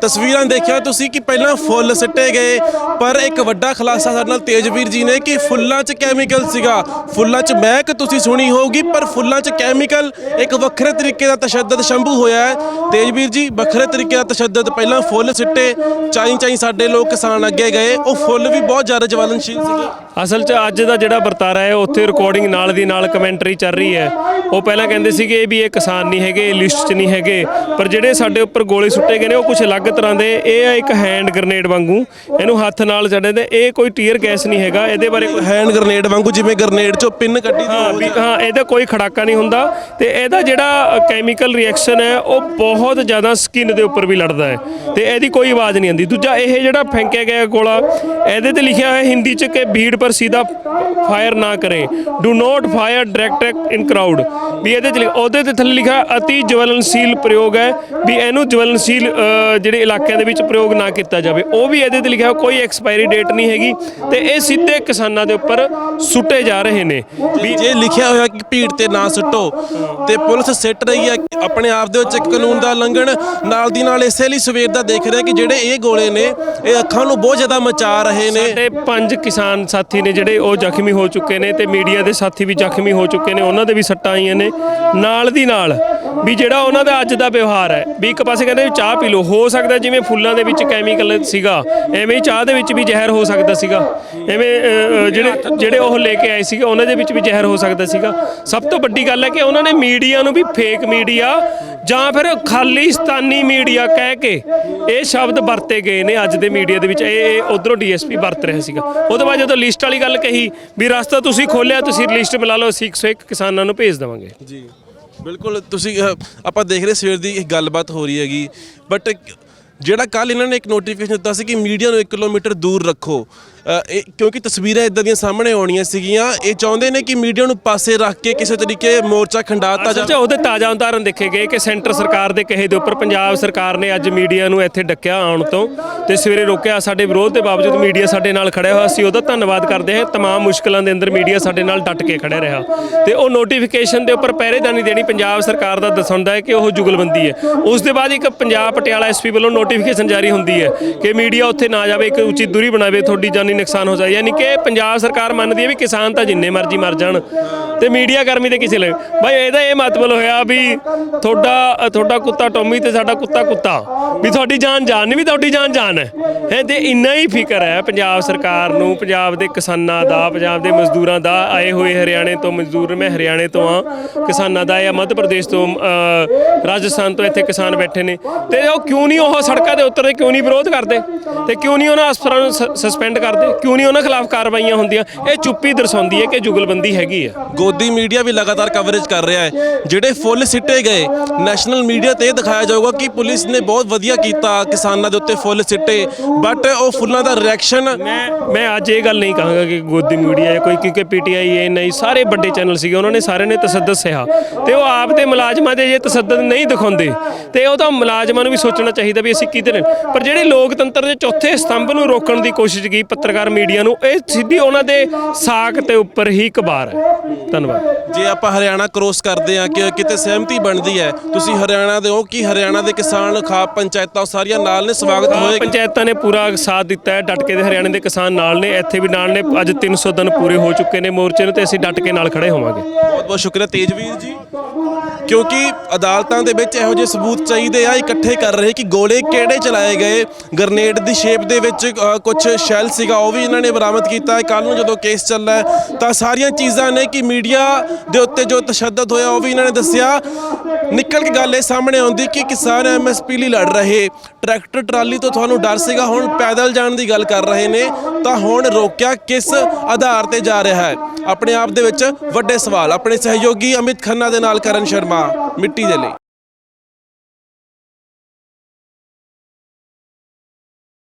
ਤਸਵੀਰਾਂ ਦੇਖਿਆ ਤੁਸੀਂ ਕਿ ਪਹਿਲਾਂ ਫੁੱਲ ਸਿੱਟੇ ਗਏ, ਪਰ ਇੱਕ ਵੱਡਾ ਖੁਲਾਸਾ ਸਾਡੇ ਨਾਲ ਤੇਜਵੀਰ ਜੀ ਨੇ ਕਿ ਫੁੱਲਾਂ 'ਚ ਕੈਮੀਕਲ ਸੀਗਾ। ਫੁੱਲਾਂ 'ਚ ਮਹਿਕ ਤੁਸੀਂ ਸੁਣੀ ਹੋਊਗੀ, ਪਰ ਫੁੱਲਾਂ 'ਚ ਕੈਮੀਕਲ ਇੱਕ ਵੱਖਰੇ ਤਰੀਕੇ ਦਾ ਤਸ਼ੱਦਦ ਸ਼ੰਭੂ ਹੋਇਆ ਹੈ। ਤੇਜਵੀਰ ਜੀ, ਵੱਖਰੇ ਤਰੀਕੇ ਦਾ ਤਸ਼ੱਦਦ ਪਹਿਲਾਂ ਫੁੱਲ ਸਿੱਟੇ, ਚਾਈ ਚਾਈ ਸਾਡੇ ਲੋਕ ਕਿਸਾਨ ਅੱਗੇ ਗਏ। ਉਹ ਫੁੱਲ ਵੀ ਬਹੁਤ ਜ਼ਿਆਦਾ ਜਵਲਨਸ਼ੀਲ ਸੀਗੇ। ਅਸਲ 'ਚ ਅੱਜ ਦਾ ਜਿਹੜਾ ਵਰਤਾਰਾ ਹੈ, ਉੱਥੇ ਰਿਕਾਰਡਿੰਗ ਨਾਲ ਦੀ ਨਾਲ ਕਮੈਂਟਰੀ ਚੱਲ ਰਹੀ ਹੈ। ਉਹ ਪਹਿਲਾਂ ਕਹਿੰਦੇ ਸੀਗੇ ਵੀ ਇਹ ਕਿਸਾਨ ਨਹੀਂ ਹੈਗੇ ਲਿਸਟ 'ਚ ਨਹੀਂ ਹੈਗੇ, ਪਰ ਜਿਹੜੇ ਸਾਡੇ ਉੱਪਰ ਗੋਲੇ ਸੁੱਟੇ ਗਏ ਨੇ, ਉਹ ਕੁਝ ਅਲੱਗ ਤਰ੍ਹਾਂ ਦੇ ਇਹ ਹੈ ਇੱਕ ਹੈਂਡ ਗ੍ਰਨੇਡ ਵਾਂਗੂ ਇਹਨੂੰ ਹੱਥ ਨਾਲ ਛੱਡੇ ਤੇ ਇਹ ਕੋਈ ਟੀਅਰ ਗੈਸ ਨਹੀਂ ਹੈਗਾ ਇਹਦੇ ਬਾਰੇ ਕੋਈ ਹੈਂਡ ਗ੍ਰਨੇਡ ਵਾਂਗੂ ਜਿਵੇਂ ਗ੍ਰਨੇਡ 'ਚੋਂ ਪਿੰਨ ਕੱਢੀ ਦੀ ਹਾਂ। ਵੀ ਹਾਂ ਇਹਦਾ ਕੋਈ ਖੜਾਕਾ ਨਹੀਂ ਹੁੰਦਾ ਤੇ ਇਹਦਾ ਜਿਹੜਾ ਕੈਮੀਕਲ ਰਿਐਕਸ਼ਨ ਹੈ ਉਹ ਬਹੁਤ ਜ਼ਿਆਦਾ ਸਕਿਨ ਦੇ ਉੱਪਰ ਵੀ ਲੜਦਾ ਹੈ ਤੇ ਇਹਦੀ ਕੋਈ ਆਵਾਜ਼ ਨਹੀਂ ਆਉਂਦੀ ਦੂਜਾ ਇਹ ਜਿਹੜਾ ਫੈਂਕਿਆ ਗਿਆ ਗੋਲਾ ਇਹਦੇ ਤੇ ਲਿਖਿਆ ਹੋਇਆ ਹਿੰਦੀ ਚ ਕਿ ਭੀੜ ਪਰ ਸਿੱਧਾ ਫਾਇਰ ਨਾ ਕਰੇ do not fire direct in crowd ਵੀ ਇਹਦੇ ਚ ਉਹਦੇ ਤੇ ਥੱਲੇ ਲਿਖਿਆ ਅਤੀ ਜਵਲਨਸ਼ੀਲ ਪ੍ਰਯੋਗ ਹੈ ਵੀ ਇਹਨੂੰ ਜਵਲਨਸ਼ੀਲ ਜਿਹੜੇ ਇਲਾਕਿਆਂ ਦੇ ਵਿੱਚ ਪ੍ਰਯੋਗ ਨਾ ਕੀਤਾ ਜਾਵੇ। ਉਹ ਵੀ ਇਹਦੇ ਤੇ ਲਿਖਿਆ ਹੋਇਆ, ਕੋਈ ਐਕਸਪਾਇਰੀ ਡੇਟ ਨਹੀਂ ਹੈਗੀ ਤੇ ਇਹ ਸਿੱਧੇ ਕਿਸਾਨਾਂ ਦੇ ਉੱਪਰ ਸੁੱਟੇ ਜਾ ਰਹੇ ਨੇ। ਵੀ ਜੇ ਲਿਖਿਆ ਹੋਇਆ ਕਿ ਭੀੜ ਤੇ ਨਾ ਸੁੱਟੋ ਤੇ ਪੁਲਿਸ ਸਿੱਟ ਰਹੀ ਹੈ ਆਪਣੇ ਆਪ ਦੇ ਵਿੱਚ ਇੱਕ ਕਾਨੂੰਨ ਦਾ ਲੰਘਣ ਨਾਲ ਦੀ ਨਾਲ ਇਸੇ ਲਈ ਸਵੇਰ ਦਾ ਦੇਖ ਰਹੇ ਕਿ ਜਿਹੜੇ ਇਹ ਗੋਲੇ ਨੇ ਇਹ ਅੱਖਾਂ ਨੂੰ ਬਹੁਤ ਜ਼ਿਆਦਾ ਮਚਾ ਰਹੇ ਨੇ। ਸਾਡੇ ਪੰਜ ਕਿਸਾਨ ਸਾਥੀ ਨੇ ਜਿਹੜੇ ਉਹ ਜ਼ਖਮੀ ਹੋ ਚੁੱਕੇ ਨੇ ਤੇ ਮੀਡੀਆ ਦੇ ਸਾਥੀ ਵੀ ਜ਼ਖਮੀ ਹੋ ਚੁੱਕੇ ਨੇ ਉਹਨਾਂ ਦੇ ਵੀ ਸੱਟਾਂ ਆਈਆਂ ਨੇ। ਨਾਲ ਦੀ ਨਾਲ ਵੀ ਜਿਹੜਾ ਉਹਨਾਂ ਦਾ ਅੱਜ ਦਾ ਵਿਵਹਾਰ ਹੈ ਵੀ ਇੱਕ ਪਾਸੇ ਕਹਿੰਦੇ ਵੀ ਚਾਹ ਪੀ ਲਓ ਹੋ ਸਕਦਾ ਜਿਵੇਂ ਫੁੱਲਾਂ ਦੇ ਵਿੱਚ ਕੈਮੀਕਲ ਸੀਗਾ ਐਵੇਂ ਹੀ ਚਾਹ ਦੇ ਵਿੱਚ ਵੀ ਜ਼ਹਿਰ ਹੋ ਸਕਦਾ ਸੀਗਾ। ਐਵੇਂ ਅ, ਜਿਹੜੇ ਜਿਹੜੇ ਉਹ ਲੈ ਕੇ ਆਏ ਸੀਗੇ ਉਹਨਾਂ ਦੇ ਵਿੱਚ ਵੀ ਜ਼ਹਿਰ ਹੋ ਸਕਦਾ ਸੀਗਾ। ਸਭ ਤੋਂ ਵੱਡੀ ਗੱਲ ਹੈ ਕਿ ਉਹਨਾਂ ਨੇ ਮੀਡੀਆ ਨੂੰ ਵੀ ਫੇਕ ਮੀਡੀਆ ਜਾਂ ਫਿਰ ਖਾਲਿਸਤਾਨੀ ਮੀਡੀਆ ਕਹਿ ਕੇ ਇਹ ਸ਼ਬਦ ਵਰਤੇ ਗਏ ਨੇ ਅੱਜ ਦੇ ਮੀਡੀਆ ਦੇ ਵਿੱਚ। ਇਹ ਉਧਰੋਂ ਡੀਐਸਪੀ ਵਰਤ ਰਿਹਾ ਸੀਗਾ। ਉਹਦੇ ਬਾਅਦ ਜਦੋਂ ਲਿਸਟ ਵਾਲੀ ਗੱਲ ਕਹੀ ਵੀ ਰਸਤਾ ਤੁਸੀਂ ਖੋਲਿਆ ਤੁਸੀਂ ਲਿਸਟ ਮਿਲਾ ਲਓ ਅਸੀਂ 101 ਕਿਸਾਨਾਂ ਨੂੰ ਭੇਜ ਦੇਵਾਂਗੇ। ਜੀ। ਬਿਲਕੁਲ ਤੁਸੀਂ ਅਹ, ਆਪਾਂ ਦੇਖ ਰਹੇ ਸਵੇਰ ਦੀ ਇੱਕ ਗੱਲਬਾਤ ਹੋ ਰਹੀ ਹੈਗੀ ਬਟ ਜਿਹੜਾ ਕੱਲ ਇਹਨਾਂ ਨੇ ਇੱਕ ਨੋਟੀਫਿਕੇਸ਼ਨ ਦਿੱਤਾ ਸੀ ਕਿ ਮੀਡੀਆ ਨੂੰ 1 ਕਿਲੋਮੀਟਰ ਦੂਰ ਰੱਖੋ। ਇਹ ਕਿਉਂਕਿ ਤਸਵੀਰਾਂ ਇਦਾਂ ਦੀਆਂ ਸਾਹਮਣੇ ਆਉਣੀਆਂ ਸੀਗੀਆਂ ਇਹ ਚਾਹੁੰਦੇ ਨੇ ਕਿ ਮੀਡੀਆ ਨੂੰ ਪਾਸੇ ਰੱਖ ਕੇ ਕਿਸੇ ਤਰੀਕੇ ਮੋਰਚਾ ਖੰਡਾਤਾ ਅਸਲ 'ਚ ਜਾਵੇ ਉਹਦੇ ਤਾਜ਼ਾ ਉਦਾਹਰਨ ਦੇਖੇ ਗਏ ਕਿ ਸੈਂਟਰ ਸਰਕਾਰ ਦੇ ਕਹੇ ਦੇ ਉੱਪਰ ਪੰਜਾਬ ਸਰਕਾਰ ਨੇ ਅੱਜ ਮੀਡੀਆ ਨੂੰ ਇੱਥੇ ਡੱਕਿਆ ਆਉਣ ਤੋਂ ਤੇ ਸਵੇਰੇ ਰੋਕਿਆ ਸਾਡੇ ਵਿਰੋਧ ਦੇ ਬਾਵਜੂਦ ਮੀਡੀਆ ਸਾਡੇ ਨਾਲ ਖੜਿਆ ਹੋਇਆ ਸੀ ਉਹਦਾ ਧੰਨਵਾਦ ਕਰਦੇ ਹਾਂ तमाम ਮੁਸ਼ਕਲਾਂ ਦੇ ਅੰਦਰ ਮੀਡੀਆ ਸਾਡੇ ਨਾਲ ਡਟ ਕੇ ਖੜਿਆ ਰਿਹਾ ਤੇ ਉਹ ਨੋਟੀਫਿਕੇਸ਼ਨ ਦੇ ਉੱਪਰ ਪਹਿਰੇਦਾਰੀ ਦੇਣੀ ਪੰਜਾਬ ਸਰਕਾਰ ਦਾ ਦਸਾਉਂਦਾ ਹੈ ਕਿ ਉਹ ਜੁਗਲਬੰਦੀ ਹੈ ਉਸ ਦੇ ਬਾਅਦ ਇੱਕ ਪੰਜਾਬ ਪਟਿਆਲਾ ਐਸਪੀ ਵੱਲੋਂ ਨੋਟੀਫਿਕੇਸ਼ਨ ਜਾਰੀ ਹੁੰਦੀ ਹੈ ਕਿ ਮੀਡੀਆ ਉੱਥੇ ਨਾ ਜਾਵੇ ਇੱਕ ਉਚਿਤ ਦੂਰੀ ਬਣਾਵੇ ਤੁਹਾਡੀ ਜਾਨੀ ਨੁਕਸਾਨ ਹੋ ਜਾਏ। ਯਾਨੀ ਕਿ ਪੰਜਾਬ ਸਰਕਾਰ ਮੰਨਦੀ ਹੈ ਵੀ ਕਿਸਾਨ ਤਾਂ ਜਿੰਨੇ ਮਰਜ਼ੀ ਮਰ ਜਾਣ ਤੇ ਮੀਡੀਆ ਕਰਮੀ ਤੇ ਕਿਸੇ ਲਈ ਭਾਈ ਇਹਦਾ ਇਹ ਮਤਲਬ ਹੋਇਆ ਵੀ ਤੁਹਾਡਾ ਤੁਹਾਡਾ ਕੁੱਤਾ ਟੋਮੀ ਤੇ ਸਾਡਾ ਕੁੱਤਾ ਕੁੱਤਾ। ਵੀ ਤੁਹਾਡੀ ਜਾਨ ਜਾਨ ਨਹੀਂ, ਵੀ ਤੁਹਾਡੀ ਜਾਨ ਜਾਨ ਹੈ। ਹੈ, ਤੇ ਇੰਨਾ ਹੀ ਫਿਕਰ ਹੈ ਪੰਜਾਬ ਸਰਕਾਰ ਨੂੰ, ਪੰਜਾਬ ਦੇ ਕਿਸਾਨਾਂ ਦਾ, ਪੰਜਾਬ ਦੇ ਮਜ਼ਦੂਰਾਂ ਦਾ। ਆਏ ਹੋਏ ਹਰਿਆਣੇ ਤੋਂ ਮਜ਼ਦੂਰ, ਮੈਂ ਹਰਿਆਣੇ ਤੋਂ ਆ ਕਿਸਾਨਾਂ ਦਾ ਜਾਂ ਮੱਧ ਪ੍ਰਦੇਸ਼ ਤੋਂ ਰਾਜਸਥਾਨ ਤੋਂ ਇੱਥੇ ਕਿਸਾਨ ਬੈਠੇ ਨੇ। ਤੇ ਉਹ ਕਿਉਂ ਨਹੀਂ ਉਹ ਸੜਕਾਂ ਦੇ ਉਤਰਦੇ ਕਿਉਂ ਨਹੀਂ ਵਿਰੋਧ ਕਰਦੇ? ਤੇ ਕਿਉਂ ਨਹੀਂ ਉਹਨਾਂ ਅਫਸਰਾਂ ਨੂੰ ਸਸਪੈਂਡ ਕਰਦੇ? ਕਿਉਂ ਨਹੀਂ ਉਹਨਾਂ ਖਿਲਾਫ ਕਾਰਵਾਈਆਂ ਹੁੰਦੀਆਂ? ਇਹ ਚੁੱਪੀ ਦਰਸਾਉਂਦੀ ਹੈ ਕਿ ਜੁਗਲਬੰਦੀ ਹੈਗੀ ਹੈ ਗੋਦੀ ਮੀਡੀਆ ਵੀ ਲਗਾਤਾਰ ਕਵਰੇਜ ਕਰ ਰਿਹਾ ਹੈ। ਜਿਹੜੇ ਫੁੱਲ ਸਿੱਟੇ ਗਏ ਨੈਸ਼ਨਲ ਮੀਡੀਆ ਤੇ ਇਹ ਦਿਖਾਇਆ ਜਾਊਗਾ ਕਿ ਪੁਲਿਸ ਨੇ ਬਹੁਤ ਵਧੀਆ ਕੀਤਾ ਕਿਸਾਨਾਂ ਦੇ ਉੱਤੇ ਫੁੱਲ ਸਿੱਟੇ। ਬਟ ਉਹ ਫੁੱਲਾਂ ਦਾ ਰਿਐਕਸ਼ਨ ਮੈਂ ਮੈਂ ਅੱਜ ਇਹ ਗੱਲ ਨਹੀਂ ਕਹਾਂਗਾ ਕਿ ਗੋਦੀ ਮੀਡੀਆ ਹੈ ਕੋਈ ਕਿਉਂਕਿ ਪੀਟੀਆਈ ਇਹ ਨਹੀਂ ਸਾਰੇ ਵੱਡੇ ਚੈਨਲ ਸੀਗੇ ਉਹਨਾਂ ਨੇ ਸਾਰਿਆਂ ਨੇ ਤਸੱਦਦ ਸਹਾ ਤੇ ਉਹ ਆਪ ਦੇ ਮੁਲਾਜ਼ਮਾਂ ਦੇ ਜੇ ਤਸੱਦਦ ਨਹੀਂ ਦਿਖਾਉਂਦੇ ਤੇ ਉਹ ਤਾਂ ਮੁਲਾਜ਼ਮਾਂ ਨੂੰ ਵੀ ਸੋਚਣਾ ਚਾਹੀਦਾ ਵੀ ਅਸੀਂ ਨੇ ਪਰ ਜਿਹੜੇ ਲੋਕਤੰਤਰ ਦੇ ਚੌਥੇ ਸਤੰਭ ਨੂੰ ਰੋਕਣ ਦੀ ਕੋਸ਼ਿਸ਼ ਕੀਤੀ ਪੱਤਰਕਾਰ ਮੀਡੀਆ ਨੂੰ ਇਹ ਸਿੱਧੀ ਉਹਨਾਂ ਦੇ ਸਾਖ ਤੇ ਉੱਪਰ ਹੀ ਕਬਾਰ ਹੈ। ਧੰਨਵਾਦ। ਜੇ ਆਪਾਂ ਹਰਿਆਣਾ ਕ੍ਰੋਸ ਕਰਦੇ ਆ ਕਿ ਕਿਤੇ ਸਹਿਮਤੀ ਬਣਦੀ ਹੈ ਤੁਸੀਂ ਹਰਿਆਣਾ ਦੇ ਹੋ ਕਿ ਹਰਿਆਣਾ ਦੇ ਕਿਸਾਨ ਖਾਪ ਪੰਚਾਇਤਾਂ ਸਾਰੀਆਂ ਨਾਲ ਨੇ ਸਵਾਗਤ ਹਾਂ, ਹੋਏਗਾ? ਪੰਚਾਇਤਾਂ ਨੇ ਪੂਰਾ ਸਾਥ ਦਿੱਤਾ ਹੈ ਡਟ ਕੇ ਦੇ ਹਰਿਆਣੇ ਦੇ ਕਿਸਾਨ ਨਾਲ ਨੇ ਇੱਥੇ ਵੀ ਨਾਲ ਨੇ ਅੱਜ 300 ਦਿਨ ਪੂਰੇ ਹੋ ਚੁੱਕੇ ਨੇ ਮੋਰਚੇ ਨੂੰ ਤੇ ਅਸੀਂ ਡਟ ਕੇ ਨਾਲ ਖੜੇ ਹੋਵਾਂਗੇ। ਬਹੁਤ ਬਹੁਤ ਸ਼ੁਕਰੀਆ ਤੇਜਵੀਰ ਜੀ। ਕਿਉਂਕਿ ਅਦਾਲਤਾਂ ਦੇ ਵਿੱਚ ਇਹੋ ਜਿਹੇ ਸਬੂਤ ਚਾਹੀਦੇ ਆ ਇਕੱਠੇ ਕਰ ਰਹੇ ਕਿ ਗੋਲੇ ਕਿਹੜੇ ਚਲਾਏ ਗਏ ਗ੍ਰਨੇਡ ਦੀ ਸ਼ੇਪ ਦੇ ਵਿੱਚ ਕੁਝ ਸ਼ੈਲ ਸੀਗਾ ਉਹ ਵੀ ਇਹਨਾਂ ਨੇ ਬਰਾਮਦ ਕੀਤਾ ਹੈ। ਕੱਲ ਨੂੰ ਜਦੋਂ ਕੇਸ ਚੱਲਣਾ ਤਾਂ ਸਾਰੀਆਂ ਚੀਜ਼ਾਂ ਨੇ ਕਿ ਮੀਡੀਆ ਦੇ ਉੱਤੇ ਜੋ ਤਸ਼ੱਦਦ ਹੋਇਆ, ਉਹ ਵੀ ਇਹਨਾਂ ਨੇ ਦੱਸਿਆ। ਨਿਕਲ ਕੇ ਗੱਲ ਇਹ ਸਾਹਮਣੇ ਆਉਂਦੀ ਕਿ ਕਿਸਾਨ ਐਮਐਸਪੀ ਲਈ ਲੜ ਰਹੇ। ਟਰੈਕਟਰ, ਟਰਾਲੀ ਤੋਂ ਤੁਹਾਨੂੰ ਡਰ ਸੀਗਾ, ਹੁਣ ਪੈਦਲ ਜਾਣ ਦੀ ਗੱਲ ਕਰ ਰਹੇ ਨੇ। ਤਾਂ ਹੁਣ ਰੋਕਿਆ ਕਿਸ ਆਧਾਰ ਤੇ ਜਾ ਰਿਹਾ ਹੈ? ਆਪਣੇ ਆਪ ਦੇ ਵਿੱਚ ਵੱਡੇ ਸਵਾਲ। ਆਪਣੇ ਸਹਿਯੋਗੀ ਅਮਿਤ ਖੰਨਾ ਦੇ ਨਾਲ ਕਰਨ ਸ਼ਰਮਾ, ਮਿੱਟੀ ਦੇ ਲਈ।